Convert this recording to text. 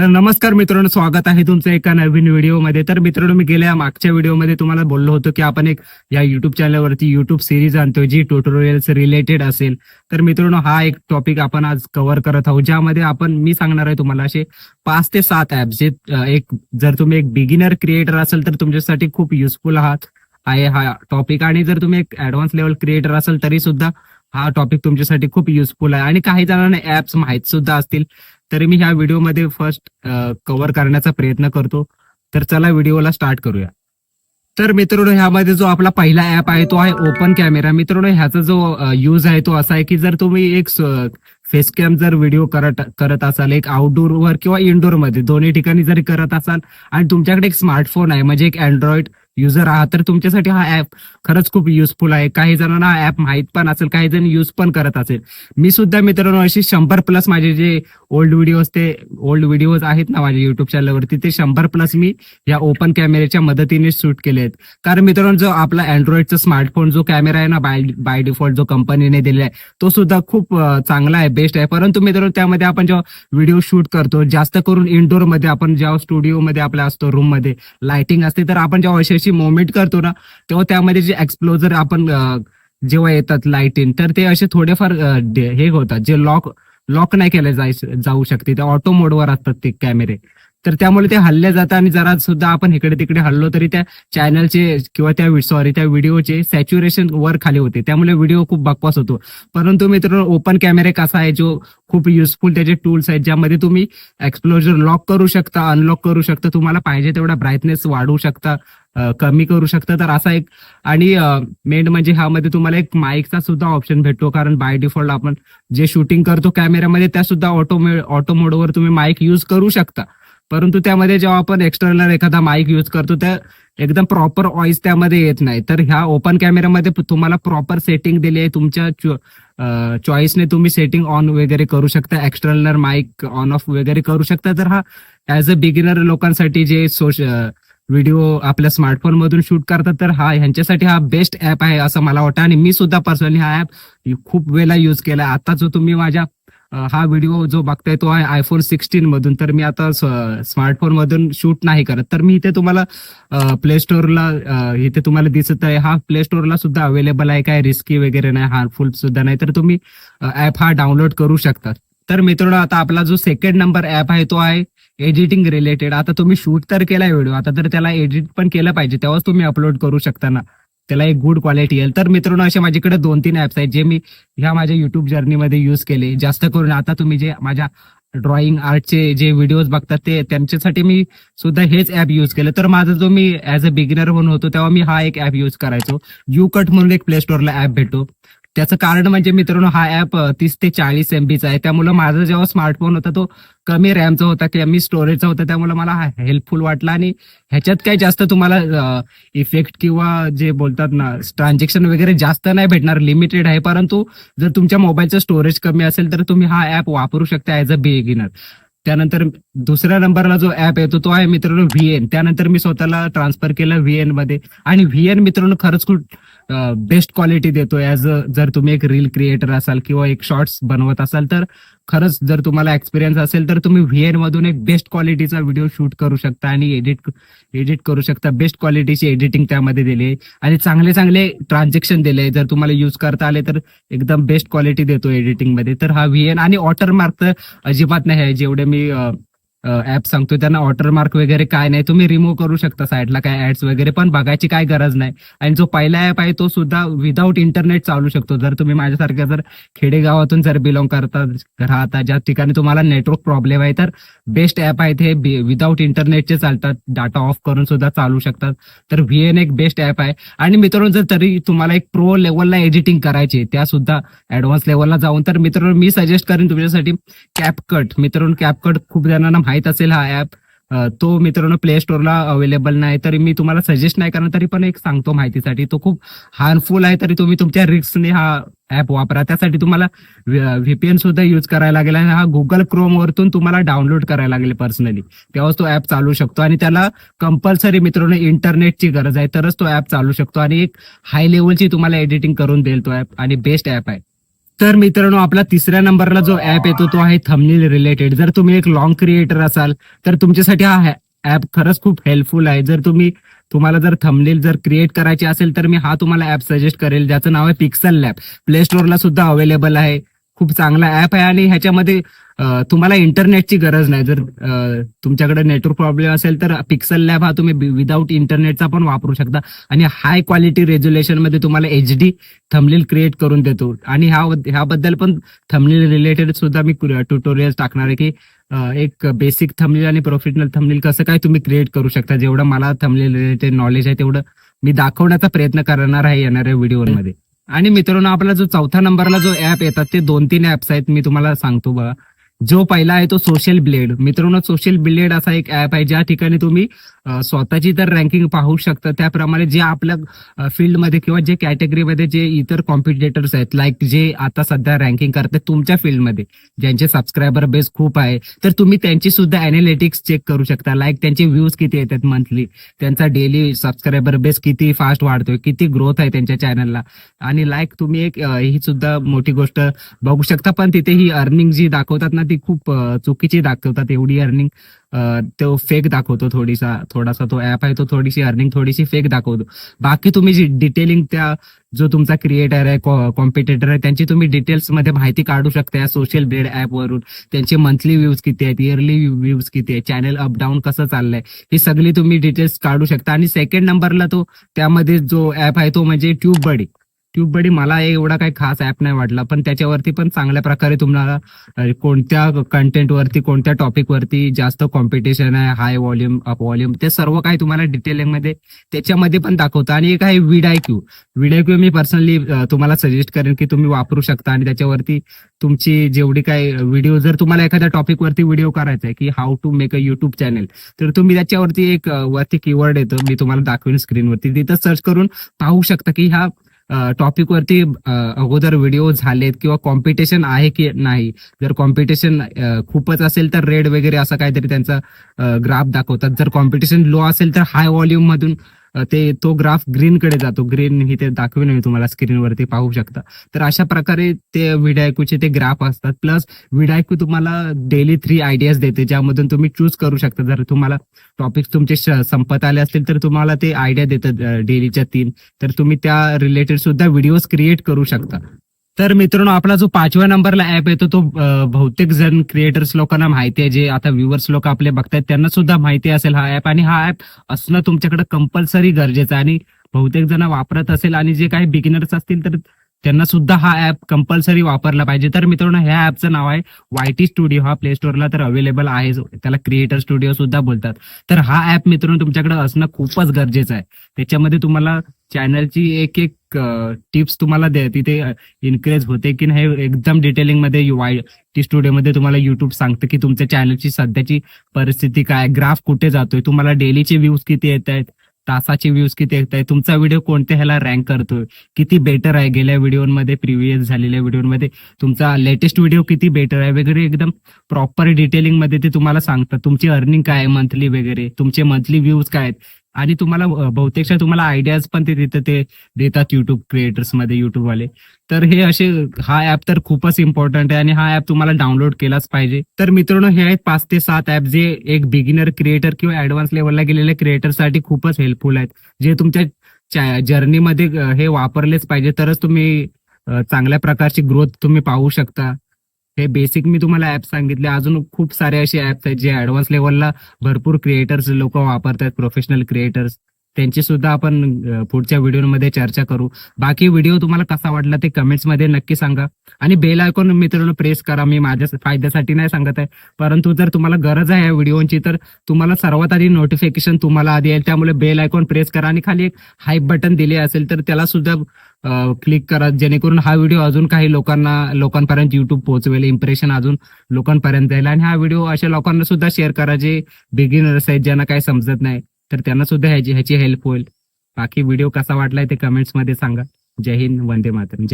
तर नमस्कार मित्रांनो स्वागत आहे तुमचं एका नवीन व्हिडिओमध्ये. तर मित्रांनो मी गेल्या मागच्या व्हिडिओमध्ये तुम्हाला बोललो होतो की आपण एक या युट्यूब चॅनलवरती युट्यूब सिरीज आणतो जी ट्युटोरियल्स रिलेटेड असेल. तर मित्रांनो हा एक टॉपिक आपण आज कव्हर करत आहोत ज्यामध्ये आपण मी सांगणार आहे तुम्हाला असे पाच ते सात ऍप जे एक जर तुम्ही एक बिगिनर क्रिएटर असेल तर तुमच्यासाठी खूप युजफुल आहात आहे हा टॉपिक आणि जर तुम्ही एक ऍडव्हान्स लेवल क्रिएटर असेल तरी सुद्धा हा टॉपिक तुमच्यासाठी खूप युजफुल आहे. आणि काही जणांना ऍप्स माहीत सुद्धा असतील. तरी मी ह्या व्हिडिओमध्ये फर्स्ट कव्हर करण्याचा प्रयत्न करतो. तर चला व्हिडिओला स्टार्ट करूया. तर मित्रांनो ह्यामध्ये जो आपला पहिला ऍप आहे तो आहे ओपन कॅमेरा मित्रांनो ह्याचा जो यूज आहे तो असा आहे की जर तुम्ही एक फेस कॅम जर व्हिडिओ करत करत असाल एक आउटडोर वर किंवा इनडोरमध्ये दोन्ही ठिकाणी जरी करत असाल आणि तुमच्याकडे एक स्मार्टफोन आहे म्हणजे एक अँड्रॉइड युजर आहात तर तुमच्यासाठी हा ऍप खरंच खूप युजफुल आहे. काही जणांना हा ऍप माहीत पण असेल काही जण युज पण करत असेल. मी सुद्धा मित्रांनो अशी शंभर प्लस माझे जे ओल्ड व्हिडिओज ते ओल्ड व्हिडिओज आहेत ना माझ्या युट्यूब चॅनलवरती ते शंभर प्लस मी या ओपन कॅमेऱ्याच्या मदतीने शूट केले आहेत. कारण मित्रांनो जो आपला अँड्रॉइडचा स्मार्टफोन जो कॅमेरा आहे ना बाय बाय डिफॉल्ट जो कंपनीने दिलेला आहे तो सुद्धा खूप चांगला आहे बेस्ट आहे. परंतु मित्रांनो त्यामध्ये आपण जेव्हा व्हिडिओ शूट करतो जास्त करून इनडोरमध्ये आपण जेव्हा स्टुडिओमध्ये आपल्या असतो रूममध्ये लाइटिंग असते तर आपण जेव्हा अशी अशी मोमेंट करतो ना तेव्हा त्यामध्ये जे एक्सप्लोजर आपण जेव्हा येतात लाईटिंग तर ते असे थोडेफार हे होतात जे लॉक लॉक नाही केले जाऊ शकते. ते ऑटो मोडवर असतात ते कॅमेरे तर त्यामुळे ते हल्ले जातात आणि जरा सुद्धा आपण इकडे तिकडे हल्लो तरी त्या चॅनलचे किंवा त्या सॉरी त्या व्हिडिओचे सॅच्युरेशन वर खाली होते. त्यामुळे व्हिडिओ खूप बकवास होतो. परंतु मित्रांनो ओपन कॅमेरे कसा आहे जो खूप युजफुल त्याचे टूल्स आहेत ज्यामध्ये तुम्ही एक्सप्लोजर लॉक करू शकता अनलॉक करू शकता तुम्हाला पाहिजे तेवढा ब्राईटनेस वाढवू शकता कमी करू शकता. तर असा एक आणि मेन म्हणजे ह्यामध्ये तुम्हाला एक माईकचा सुद्धा ऑप्शन भेटतो कारण बाय डिफॉल्ट आपण जे शूटिंग करतो कॅमेऱ्यामध्ये त्या सुद्धा ऑटो ऑटो मोडवर तुम्ही माईक युज करू शकता. परंतु त्यामध्ये जेव्हा आपण एक्सटर्नल एखादा माईक युज करतो त्या एकदम प्रॉपर ऑइस त्यामध्ये येत नाही. तर ह्या ओपन कॅमेऱ्यामध्ये तुम्हाला प्रॉपर सेटिंग दिली आहे. तुमच्या चॉईसने तुम्ही सेटिंग ऑन वगैरे करू शकता. एक्सटर्नल माईक ऑन ऑफ वगैरे करू शकता. तर हा ॲज अ बिगिनर लोकांसाठी जे सोश व्हिडिओ आपल्या स्मार्टफोन मधून शूट करतात तर हा ह्यांच्यासाठी हा बेस्ट ऍप आहे असं मला वाटतं. आणि मी सुद्धा पर्सनली हा ऍप खूप वेळा युज केला आता जो तुम्ही माझ्या हा व्हिडिओ जो बघताय तो आहे आयफोन सिक्स्टीन मधून. तर मी आता स्मार्टफोन मधून शूट नाही करत. तर मी इथे तुम्हाला प्ले स्टोअरला इथे तुम्हाला दिसत आहे. हा प्ले स्टोअरला सुद्धा अवेलेबल आहे. काय रिस्की वगैरे नाही हार्मफुल सुद्धा नाही. तर तुम्ही ऍप हा डाउनलोड करू शकता. तर मित्रांनो आता आपला जो सेकंड नंबर ऍप आहे तो आहे एडिटिंग रिलेटेड आता तुम्ही शूट तर केलाय व्हिडिओ आता तर त्याला एडिट पण केलं पाहिजे. तेव्हाच तुम्ही अपलोड करू शकता ना. त्याला एक गुड क्वालिटी येईल. तर मित्रांनो असे माझ्याकडे दोन तीन ऍप्स आहेत जे मी ह्या माझ्या युट्यूब जर्नीमध्ये युज केले. जास्त करून आता तुम्ही जे माझ्या ड्रॉइंग आर्टचे जे व्हिडिओज बघतात ते त्यांच्यासाठी मी सुद्धा हेच ऍप युज केलं. तर माझा जो मी ऍज अ बिगिनर म्हणून होतो तेव्हा मी हा एक ऍप युज करायचो. यू कट म्हणून एक प्ले स्टोअरला ऍप भेटतो. त्याचं कारण म्हणजे मित्रांनो हा ऍप तीस ते चाळीस एमबीचा आहे. त्यामुळे माझा जेव्हा स्मार्टफोन होता तो कमी रॅमचा होता कमी स्टोरेजचा होता. त्यामुळे मला हा हेल्पफुल वाटला आणि ह्याच्यात काही जास्त तुम्हाला इफेक्ट किंवा जे बोलतात ना ट्रान्झॅक्शन वगैरे जास्त नाही भेटणार लिमिटेड आहे. परंतु जर तुमच्या मोबाईलचं स्टोरेज कमी असेल तर तुम्ही हा ऍप वापरू शकता ऍज अ बिगिनर त्यानंतर दुसऱ्या नंबरला जो ऍप येतो तो आहे मित्रांनो व्हीएन त्यानंतर मी स्वतःला ट्रान्सफर केलं व्हीएनमध्ये. आणि व्हीएन मित्रांनो खरंच खूप बेस्ट क्वालिटी देतो ऍज अ जर तुम्ही एक रील क्रिएटर असाल किंवा एक शॉर्ट्स बनवत असाल तर खरंच जर तुम्हाला एक्सपिरियन्स असेल तर तुम्ही व्हीएन मधून एक बेस्ट क्वालिटीचा व्हिडिओ शूट करू शकता आणि एडिट एडिट करू शकता. बेस्ट क्वालिटीची एडिटिंग त्यामध्ये दिली आहे. आणि चांगले चांगले ट्रान्झॅक्शन दिले जर तुम्हाला युज करता आले तर एकदम बेस्ट क्वालिटी देतो एडिटिंगमध्ये. तर हा व्हीएन आणि वॉटरमार्क तर अजिबात नाही आहे. जेवढे मी ऍप सांगतो त्यांना वॉटरमार्क वगैरे काय नाही. तुम्ही रिमूव्ह करू शकता साईडला काय ऍड्स वगैरे पण बघायची काय गरज नाही. आणि जो पहिला ऍप आहे तो सुद्धा विदाऊट इंटरनेट चालू शकतो. जर तुम्ही माझ्यासारख्या जर खेडेगावातून जर बिलॉंग करता राहता ज्या ठिकाणी तुम्हाला नेटवर्क प्रॉब्लेम आहे तर बेस्ट ऍप आहेत हे विदाऊट इंटरनेटचे चालतात. डाटा ऑफ करून सुद्धा चालू शकतात. तर व्हीएन एक बेस्ट ऍप आहे. आणि मित्रांनो जर तरी तुम्हाला एक प्रो लेवलला एडिटिंग करायची त्या सुद्धा ऍडव्हान्स लेवलला जाऊन तर मित्रांनो मी सजेस्ट करेन तुमच्यासाठी कॅपकट मित्रांनो कॅपकट खूप जणांना माहीत असेल हा ऍप तो मित्रांनो प्ले स्टोअरला अवेलेबल नाही. तरी मी तुम्हाला सजेस्ट नाही करणार तरी पण एक सांगतो माहितीसाठी. तो खूप हार्मफुल आहे तरी तुम्ही तुमच्या रिक्सने हा ऍप वापरा. त्यासाठी तुम्हाला व्हीपीएन सुद्धा युज करायला लागेल आणि हा गुगल क्रोम वरतून तुम्हाला डाउनलोड करायला लागेल पर्सनली तेव्हाच तो ऍप चालू शकतो आणि त्याला कंपल्सरी मित्रांनो इंटरनेटची गरज आहे. तरच तो ऍप चालू शकतो आणि एक हाय लेवलची तुम्हाला एडिटिंग करून देईल तो ऍप आणि बेस्ट ऍप आहे. तर मित्रांनो आपला तिसऱ्या नंबरला जो ऍप येतो तो आहे थंबनेल रिलेटेड जर तुम्ही एक लॉंग क्रिएटर असाल तर तुमच्यासाठी हा ऍप खरंच खूप हेल्पफुल आहे. जर तुम्ही तुम्हाला जर थंबनेल जर क्रिएट करायची असेल तर मी हा तुम्हाला ऍप सजेस्ट करेल. ज्याचं नाव आहे पिक्सल लॅब प्ले स्टोअरला सुद्धा अवेलेबल आहे. खूप चांगला ऍप आहे आणि ह्याच्यामध्ये तुम्हाला इंटरनेटची गरज नाही. जर तुमच्याकडे नेटवर्क प्रॉब्लेम असेल तर पिक्सल लॅब हा तुम्ही विदाऊट इंटरनेटचा पण वापरू शकता. आणि हाय क्वालिटी रेझोल्युशनमध्ये तुम्हाला एच डी थमलील क्रिएट करून देतो. आणि ह्या ह्याबद्दल पण थमलील रिलेटेड सुद्धा मी ट्युटोरियल टाकणार आहे की एक बेसिक थमलील आणि प्रोफेशनल थमलील कसं काय तुम्ही क्रिएट करू शकता. जेवढं मला थमलील रिलेटेड नॉलेज आहे तेवढं मी दाखवण्याचा प्रयत्न करणार आहे येणाऱ्या व्हिडिओमध्ये आणि मित्रांनो आपला जो चौथा नंबरला जो ऍप येतात ते दोन तीन ऍप्स आहेत मी तुम्हाला सांगतो बघा. जो पहिला आहे तो सोशल ब्लेड मित्रांनो सोशल ब्लेड असा एक ऍप आहे ज्या ठिकाणी तुम्ही स्वतःची तर रँकिंग पाहू शकता. त्याप्रमाणे जे आपल्या फील्डमध्ये किंवा जे कॅटेगरीमध्ये जे इतर कॉम्पिटेटर्स आहेत लाईक जे आता सध्या रँकिंग करतात तुमच्या फील्डमध्ये ज्यांचे सबस्क्रायबर बेस खूप आहे तर तुम्ही त्यांची सुद्धा अनालिटिक्स चेक करू शकता. लाईक त्यांचे व्ह्यूज किती येतात मंथली त्यांचा डेली सबस्क्रायबर बेस किती फास्ट वाढतोय किती ग्रोथ आहे त्यांच्या चॅनलला आणि लाईक तुम्ही एक ही सुद्धा मोठी गोष्ट बघू शकता पण तिथे ही अर्निंग जी दाखवतात ना ती खूप चुकीची दाखवतात एवढी अर्निंग तो फेक दाखवतो थोडीसा थोडासा तो ऍप आहे तो थोडीशी अर्निंग थोडीशी फेक दाखवतो. बाकी तुम्ही जी डिटेलिंग त्या जो तुमचा क्रिएटर आहे कॉम्पिटेटर आहे त्यांची तुम्ही डिटेल्समध्ये माहिती काढू शकता या सोशल ब्रेड ऍप वरून. त्यांचे मंथली व्ह्यूज किती आहेत इयरली व्ह्यूज किती आहेत चॅनल अप डाऊन कसं चाललंय ही सगळी तुम्ही डिटेल्स काढू शकता. आणि सेकंड नंबरला तो त्यामध्ये जो ऍप आहे तो म्हणजे ट्यूब बडी ट्यूब बडी मला एवढा काही खास ऍप नाही वाटला पण त्याच्यावरती पण चांगल्या प्रकारे तुम्हाला कोणत्या कंटेंटवरती कोणत्या टॉपिकवरती जास्त कॉम्पिटिशन आहे हाय व्हॉल्यूम अप व्हॉल्यूम ते सर्व काही तुम्हाला डिटेलिंगमध्ये त्याच्यामध्ये पण दाखवतं. आणि एक आहे विडाय आयक्यू विड आयक्यू मी पर्सनली तुम्हाला सजेस्ट करेन की तुम्ही वापरू शकता. आणि त्याच्यावरती तुमची जेवढी काही व्हिडिओ जर तुम्हाला एखाद्या टॉपिकवरती व्हिडिओ करायचा आहे की how to make a YouTube channel तर तुम्ही त्याच्यावरती एक वरती कीवर्ड येतो मी तुम्हाला दाखवेन स्क्रीनवरती तिथं सर्च करून पाहू शकता की ह्या टॉपिक वरती अगोदर व्हिडिओ झालेत किंवा कॉम्पिटिशन आहे की नाही? जर कॉम्पिटिशन खूपच असेल तर रेड वगैरे असं काहीतरी त्यांचा ग्राफ दाखवतात. जर कॉम्पिटिशन लो असेल तर हाय व्हॉल्यूम मधून ते तो ग्राफ ग्रीन कडे जातो. ग्रीन ही ते दाखवेन मी तुम्हाला स्क्रीनवरती पाहू शकता. तर अशा प्रकारे ते विडायकूचे ते ग्राफ असतात. प्लस विडायकू तुम्हाला डेली थ्री आयडियाज देते ज्यामधून तुम्ही चूज करू शकता. जर तुम्हाला टॉपिक तुमचे संपत आले असतील तर तुम्हाला ते आयडिया देतात डेलीच्या तीन. तर तुम्ही त्या रिलेटेड सुद्धा व्हिडिओज क्रिएट करू शकता. तर मित्रांनो आपला जो पाचव्या नंबरला ऍप येतो तो बहुतेक जण क्रिएटर्स लोकांना माहिती आहे जे आता व्ह्युअर्स लोक आपले बघतायत त्यांना सुद्धा माहिती असेल हा ऍप आणि हा ऍप असणं तुमच्याकडे कंपल्सरी गरजेचं आहे. आणि बहुतेक जण वापरत असेल आणि जे काही बिगिनर्स असतील तर त्यांना सुद्धा हा ऍप कंपल्सरी वापरला पाहिजे. तर मित्रांनो ह्या ऍपचं नाव आहे वायटी स्टुडिओ हा प्ले स्टोअरला तर अवेलेबल आहे. त्याला क्रिएटर स्टुडिओ सुद्धा बोलतात. तर हा ऍप मित्रांनो तुमच्याकडे असणं खूपच गरजेचं आहे. त्याच्यामध्ये तुम्हाला चॅनलची एक एक टिप्स तुम्हाला दे तिथे इन्क्रेज होते की नाही एकदम डिटेलिंगमध्ये वाय टी स्टुडिओमध्ये तुम्हाला युट्यूब सांगतं की तुमच्या चॅनलची सध्याची परिस्थिती काय ग्राफ कुठे जातोय तुम्हाला डेलीचे व्ह्यूज किती येत आहेत तासाचे व्ह्यूज किती येत आहे तुमचा व्हिडिओ कोणत्या ह्याला रँक करतोय? किती बेटर आहे गेल्या व्हिडिओमध्ये प्रिव्हियस झालेल्या व्हिडिओमध्ये? तुमचा लेटेस्ट व्हिडिओ किती बेटर आहे वगैरे एकदम प्रॉपर डिटेलिंगमध्ये ते तुम्हाला सांगतात. तुमची अर्निंग काय आहे मंथली वगैरे? तुमचे मंथली व्ह्यूज काय आहेत? आणि तुम्हाला बहुतेकशा तुम्हाला आयडियाज पण ते देतात ते देतात युट्यूब क्रिएटर्समध्ये युट्यूब वाले. तर हे असे हा ऍप तर खूपच इम्पॉर्टंट आहे आणि हा ऍप तुम्हाला डाउनलोड केलाच पाहिजे. तर मित्रांनो हे आहेत पाच ते सात ऍप जे एक बिगिनर क्रिएटर किंवा ऍडव्हान्स लेवलला गेलेल्या क्रिएटरसाठी खूपच हेल्पफुल आहेत. जे तुमच्या जर्नीमध्ये हे वापरलेच पाहिजे. तरच तुम्ही चांगल्या प्रकारची ग्रोथ तुम्ही पाहू शकता. हे बेसिक मी तुम्हाला ऍप सांगितले. अजून खूप सारे असे ऍप्स आहेत जे ऍडव्हान्स लेवलला भरपूर क्रिएटर्स लोक वापरतात प्रोफेशनल क्रिएटर्स त्यांची सुद्धा आपण पुढच्या व्हिडिओमध्ये चर्चा करू. बाकी व्हिडिओ तुम्हाला कसा वाटला ते कमेंट्समध्ये नक्की सांगा. आणि बेल आयकॉन मित्रांनो प्रेस करा. मी माझ्या फायद्यासाठी नाही सांगत आहे. परंतु जर तुम्हाला गरज आहे या व्हिडिओची तर तुम्हाला सर्वात आधी नोटिफिकेशन तुम्हाला आधी येईल. त्यामुळे बेल आयकॉन प्रेस करा. आणि खाली एक हाईप बटन दिले असेल तर त्याला सुद्धा क्लिक करा. जेणेकरून हा व्हिडिओ अजून काही लोकांना लोकांपर्यंत युट्यूब पोहोचवेल इम्प्रेशन अजून लोकांपर्यंत जाईल आणि हा व्हिडिओ अशा लोकांना सुद्धा शेअर करा जे बिगिनर्स आहेत ज्यांना काही समजत नाही. तर त्यांना सुद्धा ह्याची ह्याची हेल्प होईल. बाकी व्हिडिओ कसा वाटलाय ते कमेंट्समध्ये सांगा. जय हिंद वंदे मातरम.